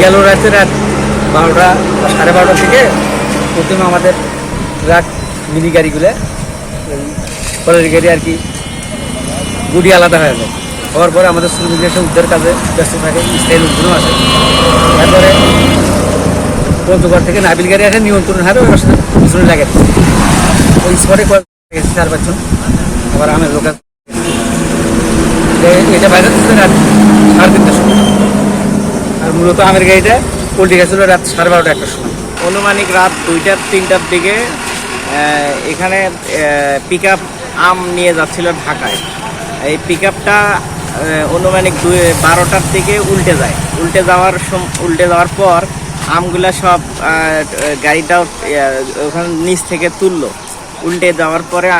গেল রাতে রাত বারোটা, সাড়ে বারোটা থেকে প্রথমে আমাদের ট্রাক, মিনি গাড়িগুলো কলের গাড়ি আর কি গুড়ি আলাদা হয়ে যায়। হওয়ার পরে আমাদের শ্রমিকরা এসে উদ্ধার কাজে ব্যস্ত থাকে স্টাইল উদ্ধারও আছে। তারপরে পঞ্চগড় থেকে নাবিল গাড়ি আসে নিয়ন্ত্রণ হারে ওই পিছনে লাগে। ওই স্পটে চার পাঁচজন, আবার আমের লোক এ- এটা বাইরে থেকে রাত সাড়ে তিনটার সময়। আর মূলত আমের গাড়িটা পোল্ট্রি গেছিল রাত সাড়ে বারোটা একটার সময়। অনুমানিক রাত দুইটার তিনটার দিকে এখানে পিক আম নিয়ে যাচ্ছিল ঢাকায়। এই পিক অনুমানিক দুই, বারোটার দিকে উল্টে যায়। উল্টে যাওয়ার উল্টে যাওয়ার পর আমগুলা সব গাড়িটাও ওখানে নিচ থেকে তুললো। উল্টে যাওয়ার পরে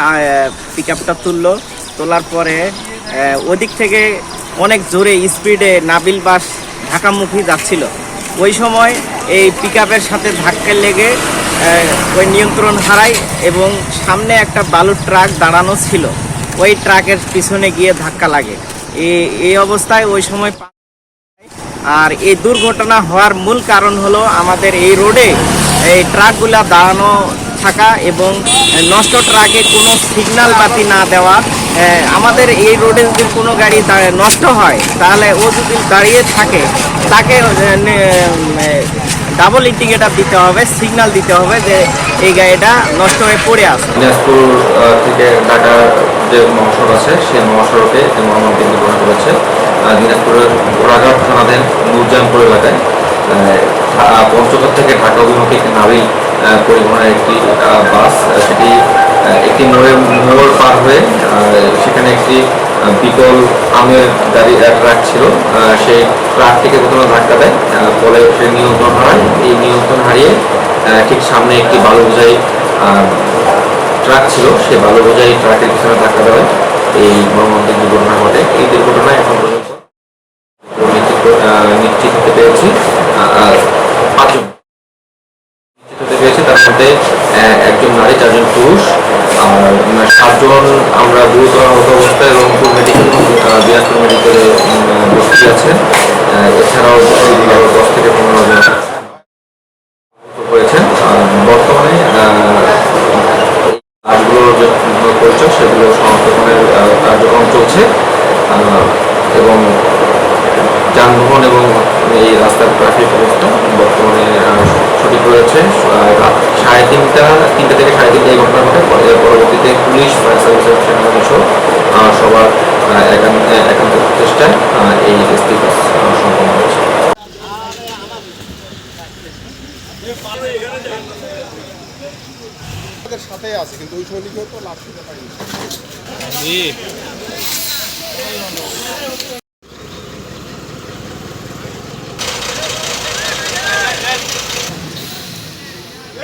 পিক আপটা তুললো। তোলার পরে ওদিক থেকে অনেক জোরে স্পিডে নাবিল বাস ঢাকামুখী যাচ্ছিল। ওই সময় এই পিক সাথে ধাক্কা লেগে ওই নিয়ন্ত্রণ হারায় এবং সামনে একটা বালুর ট্রাক দাঁড়ানো ছিল। ওই ট্রাকের পিছনে গিয়ে ধাক্কা লাগে। এই- অবস্থায় ওই সময় আর এই দুর্ঘটনা হওয়ার মূল কারণ হলো আমাদের এই রোডে এই ট্রাকগুলা দাঁড়ানো থাকা এবং নষ্ট ট্রাকে কোনো সিগন্যাল বাতি না দেওয়া। আমাদের এই রোডে যদি কোনো গাড়ি নষ্ট হয় তাহলে ও যদি দাঁড়িয়ে থাকে তাকে ডাবল ইন্ডিকেটার দিতে হবে সিগন্যাল দিতে হবে যে এই গাড়িটা নষ্ট হয়ে পড়ে আছে। দিনাজপুর থেকে ঢাকার যে মহাসড়ক আছে সেই মহাসড়কে এই মহামারী দুর্ঘটনা করেছে দিনাজপুরের ঘোড়াঘাট থানাধীন নূরজানপুর এলাকায় পঞ্চগড় থেকে ঢাকা অভিমুখী একটি আহ, পরিবহনের একটি বাস সেটি একটি মোড়ে পার হয়ে সেখানে একটি বিকল আমের গাড়ি ট্রাক ছিল। সেই ট্রাকটিকে প্রথমে ধাক্কা দেয় পরে সে নিয়ন্ত্রণ হারায়। এই নিয়ন্ত্রণ হারিয়ে ঠিক সামনে একটি বালু বোঝাই ট্রাক ছিল। সে বালু বোঝাই ট্রাকের পিছনে ধাক্কা দেওয়ায়। মধ্যে একজন নারী চারজন পুরুষ। আর সাতজন আমরা গুরুতর আহত অবস্থায় রংপুর মেডিকেল দিনাজপুর মেডিকেলে ভর্তি আছে। এছাড়াও দশ থেকে পনেরো জন হয়েছেন বর্তমানে আরগুলো যে পরিচয় সেগুলো আহ, কার্যক্রম চলছে। এবং যানবাহন এবং এই রাস্তার ট্রাফিক অবস্থা বর্তমানে সঠিক রয়েছে। রাত সাড়ে তিনটা তিনটা থেকে সাড়ে তিনটা এই ঘটনা ঘটে। পরে পরবর্তীতে পুলিশ ফায়ার সার্ভিসের আহ, সবার আহ, একান্ত একান্ত চেষ্টায় আহ, এই কাজ সম্পন্ন হয়েছে। সাথে আছে কিন্তু ওই সময় তো লাভ পারিনি।